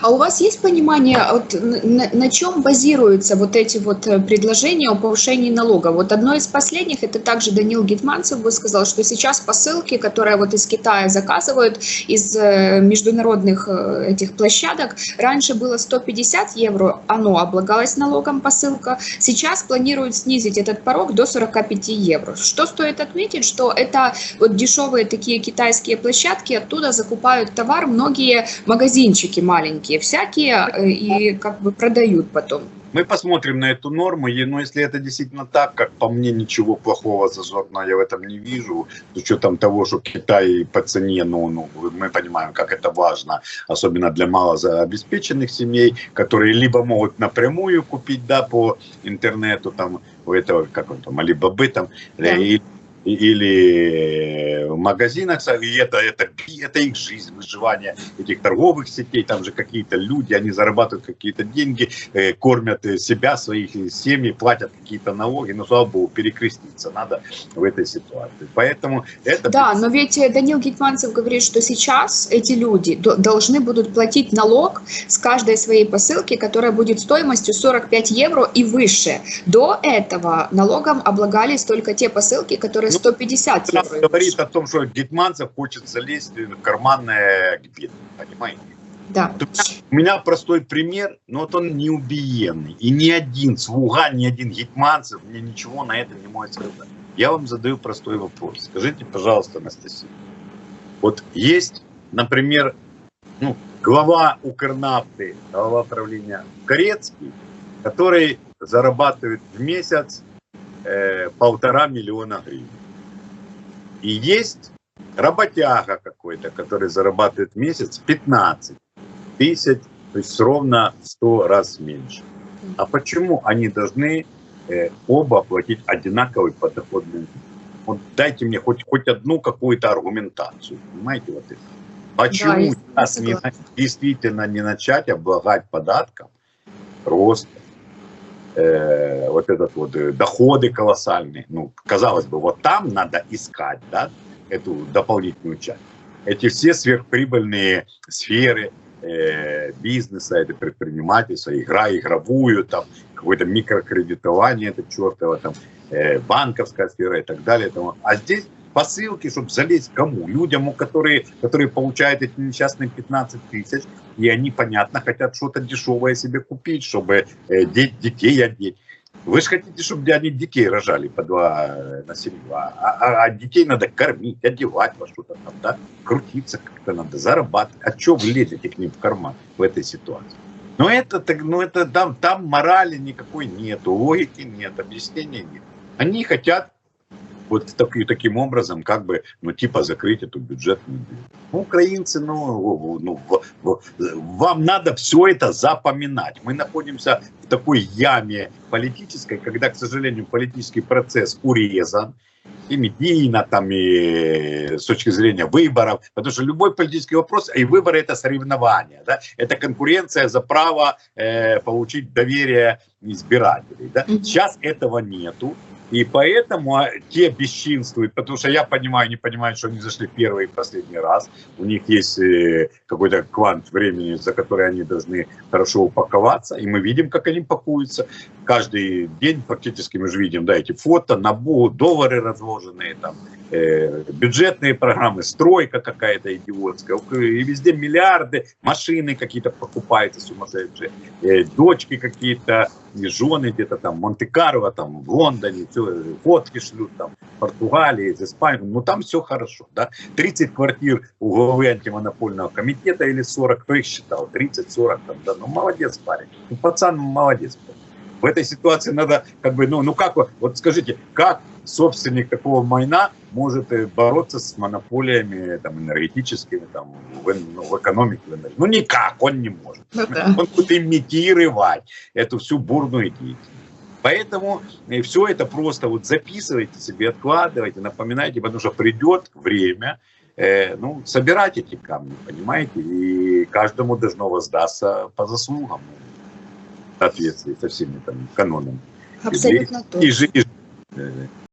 А у вас есть понимание, вот, на, на чем базируются вот эти вот э, предложения о повышении налога? Вот одно из последних, это также Данил Гетманцев высказал, что сейчас посылки, которые вот из Китая заказывают, из э, международных э, этих площадок, раньше было 150 евро, оно облагалось налогом посылка, сейчас планируют снизить этот порог до 45 евро. Что стоит отметить, что это вот дешевые такие китайские площадки, оттуда закупают товар многие магазинчики маленькие всякие э, и как бы продают потом. Мы посмотрим на эту норму, и, но если это действительно так, как по мне ничего плохого зазорного я в этом не вижу, с учетом того, что Китай по цене, ну, ну, мы понимаем, как это важно, особенно для малообеспеченных семей, которые либо могут напрямую купить, да, по интернету, там, у этого, как он там, Алибабы, там, Да. или в магазинах, и это, это, это их жизнь, выживание этих торговых сетей, там же какие-то люди, они зарабатывают какие-то деньги, э, кормят э, себя, своих э, семьи, платят какие-то налоги, но, слава богу, перекреститься надо в этой ситуации. Поэтому это... Да, но ведь Данил Гетманцев говорит, что сейчас эти люди до- должны будут платить налог с каждой своей посылки, которая будет стоимостью 45 евро и выше. До этого налогом облагались только те посылки, которые Ну, 150 Трамп евро и говорит о том, что Гетманцев хочет залезть в карманное бедным, понимаете? Да. У меня простой пример, но вот он неубиенный. И ни один слуга, ни один гетманцев мне ничего на это не может сказать. Я вам задаю простой вопрос. Скажите, пожалуйста, Анастасия. Вот есть, например, ну, глава Укрнафты, глава правления Корецкий, который зарабатывает в месяц э, полтора миллиона гривен. И есть работяга какой-то, который зарабатывает в месяц 15 тысяч, то есть ровно в 100 раз меньше. А почему они должны э, оба платить одинаковый подоходный? Вот дайте мне хоть, хоть одну какую-то аргументацию, понимаете, вот это. Почему я сейчас не, действительно не начать облагать податком просто э, вот этот вот э, доходы колоссальные. Ну, казалось бы, вот там надо искать, да, эту дополнительную часть. Эти все сверхприбыльные сферы э, бизнеса, это предпринимательство, игра игровую, там какое-то микрокредитование, это чертово, там э, банковская сфера и так далее. Там. А здесь посылки, чтобы залезть кому? Людям, которые, которые получают эти несчастные 15 тысяч, и они, понятно, хотят что-то дешевое себе купить, чтобы э, де- детей одеть. Вы же хотите, чтобы они детей рожали по два э, на семью, а, а- а детей надо кормить, одевать во что-то там, да? крутиться как-то надо, зарабатывать. А что вы лезете к ним в карман в этой ситуации? Но это, так- ну это там, там морали никакой нету, логики нет, объяснения нет. Они хотят вот таки- таким образом, как бы, ну, типа, закрыть эту бюджетную дыру. Ну, украинцы, ну, ну вам надо все это запоминать. Мы находимся в такой яме политической, когда, к сожалению, политический процесс урезан, и медийно, там, и с точки зрения выборов, потому что любой политический вопрос, и выборы это соревнования, да, это конкуренция за право э, получить доверие избирателей, да. Сейчас этого нету, и поэтому а, те бесчинствуют, потому что я понимаю, они понимают, что они зашли первый и последний раз. У них есть э, какой-то квант времени, за который они должны хорошо упаковаться. И мы видим, как они пакуются. Каждый день практически мы же видим, да, эти фото, набу, доллары разложенные, там, э, бюджетные программы, стройка какая-то идиотская. И везде миллиарды, машины какие-то покупаются сумасшедшие, э, дочки какие-то, и жены где-то там, Монте-Карло, там, в Лондоне, всё, фотки шлют, там, Португалии, из Испании, ну там все хорошо, да. 30 квартир у главы антимонопольного комитета или 40, кто их считал, 30-40, там, да, ну молодец парень, ну пацан молодец. парень. В этой ситуации надо, как бы, ну, ну как, вот скажите, как собственник такого майна может э, бороться с монополиями там, энергетическими там, в, ну, в экономике? Ну никак, он не может. Ну да. Он будет имитировать эту всю бурную деятельность. Поэтому все это просто вот записывайте себе, откладывайте, напоминайте, потому что придет время, э, ну, собирать эти камни, понимаете, и каждому должно воздаться по заслугам соответствии со всеми там канонами. Абсолютно И точно. жизнь.